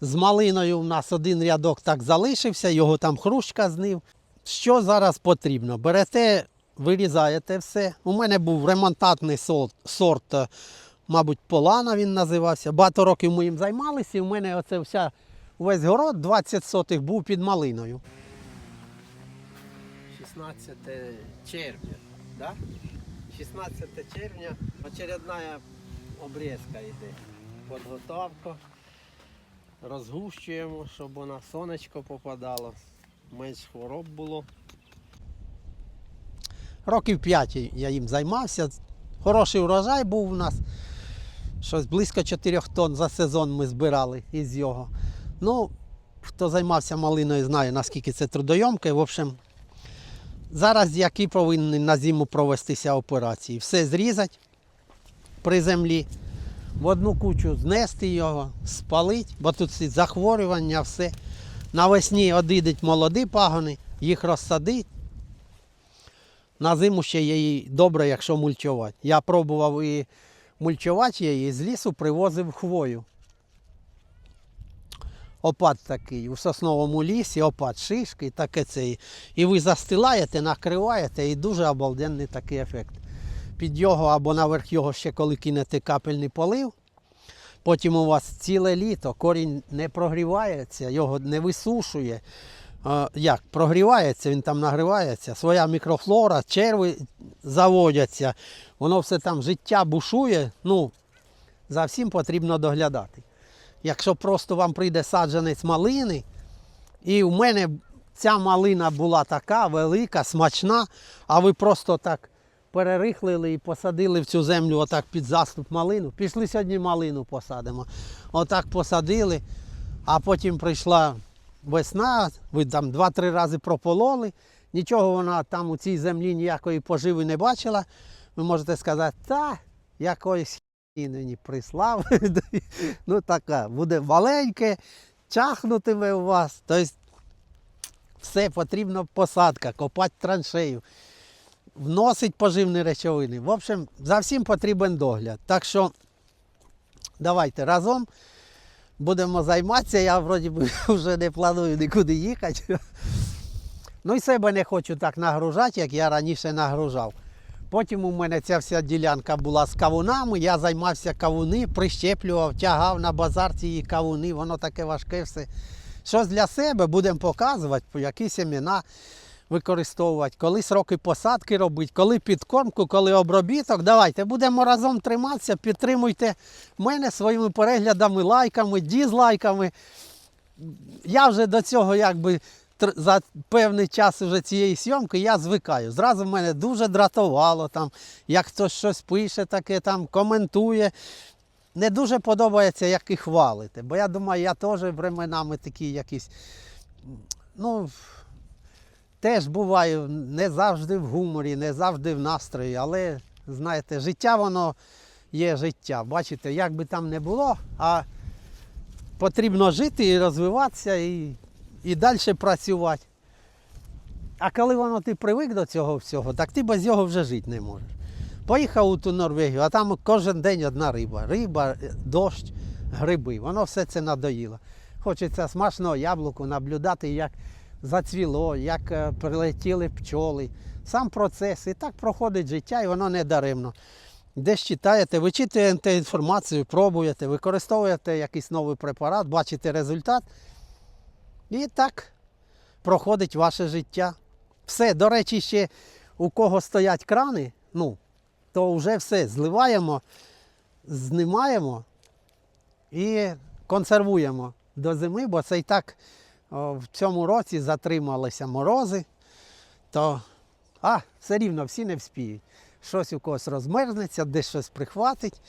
З малиною у нас один рядок так залишився, його там хрущка знив. Що зараз потрібно? Берете, вирізаєте все. У мене був ремонтатний сорт, е, мабуть, Полана він називався. Багато років ми їм займалися, і в мене оце вся, весь город 20 сотих був під малиною. 16 червня, да? 16 червня очередна обрізка йде. Підготовка. Розгущуємо, щоб вона сонечко попадало, менш хвороб було. Років 5 я їм займався. Хороший урожай був у нас. Щось близько 4 тонн за сезон ми збирали із його. Ну, хто займався малиною, знає, наскільки це трудойомке. В общем, зараз які повинні на зиму провестися операції. Все зрізати при землі, в одну кучу знести його, спалити, бо тут захворювання, все. Навесні одійдуть молоді пагони, їх розсадить. На зиму ще її добре, якщо мульчувати. Я пробував і мульчувати її, з лісу привозив хвою. Опад такий, у сосновому лісі, опад шишки, таке це. І ви застилаєте, накриваєте, і дуже обалденний такий ефект. Під його або наверх його ще коли кинете капельний полив. Потім у вас ціле літо корінь не прогрівається, його не висушує. Як? Прогрівається, він там нагрівається, своя мікрофлора, черви заводяться, воно все там життя бушує. Ну, за всім потрібно доглядати. Якщо просто вам прийде саджанець малини, і в мене ця малина була така велика, смачна, а ви просто так перерихлили і посадили в цю землю отак під заступ малину. Пішли сьогодні малину посадимо. Отак посадили, а потім прийшла весна, ви там два-три рази пропололи, нічого вона там у цій землі ніякої поживи не бачила. Ви можете сказати, та якоїсь мені прислав. ну така, буде маленьке, чахнутиме у вас. Тобто все потрібно посадка, копати траншею, вносить поживні речовини. В общем, за всім потрібен догляд. Так що давайте разом будемо займатися. Я вроді би вже не планую нікуди їхати. Ну і себе не хочу так нагружати, як я раніше нагружав. Потім у мене ця вся ділянка була з кавунами, я займався кавуни, прищеплював, тягав на базар ці кавуни, воно таке важке все. Щось для себе будемо показувати, які семена використовувати, коли сроки посадки робити, коли підкормку, коли обробіток. Давайте будемо разом триматися, підтримуйте мене своїми переглядами, лайками, дізлайками. Я вже до цього якби за певний час вже цієї зйомки я звикаю. Зразу мене дуже дратувало, там, як хтось щось пише, таке там коментує. Не дуже подобається, як і хвалите. Бо я думаю, я теж временами такі якісь. Ну, теж буваю не завжди в гуморі, не завжди в настрої, але знаєте, життя воно є життя. Бачите, як би там не було, а потрібно жити і розвиватися і, і далі працювати. А коли воно ти привик до цього всього, так ти без цього вже жити не можеш. Поїхав у ту Норвегію, а там кожен день одна риба. Риба, дощ, гриби. Воно все це надоїло. Хочеться смачного яблуку наблюдати, як зацвіло, як е, прилетіли пчоли. Сам процес. І так проходить життя, і воно не даремно. Десь читаєте, вичитуєте інформацію, пробуєте, використовуєте якийсь новий препарат, бачите результат. І так проходить ваше життя. Все, до речі, ще у кого стоять крани, ну, то вже все зливаємо, знімаємо і консервуємо до зими, бо це і так в цьому році затрималися морози, то а, все рівно всі не вспіють. Щось у когось розмерзнеться, десь щось прихватить.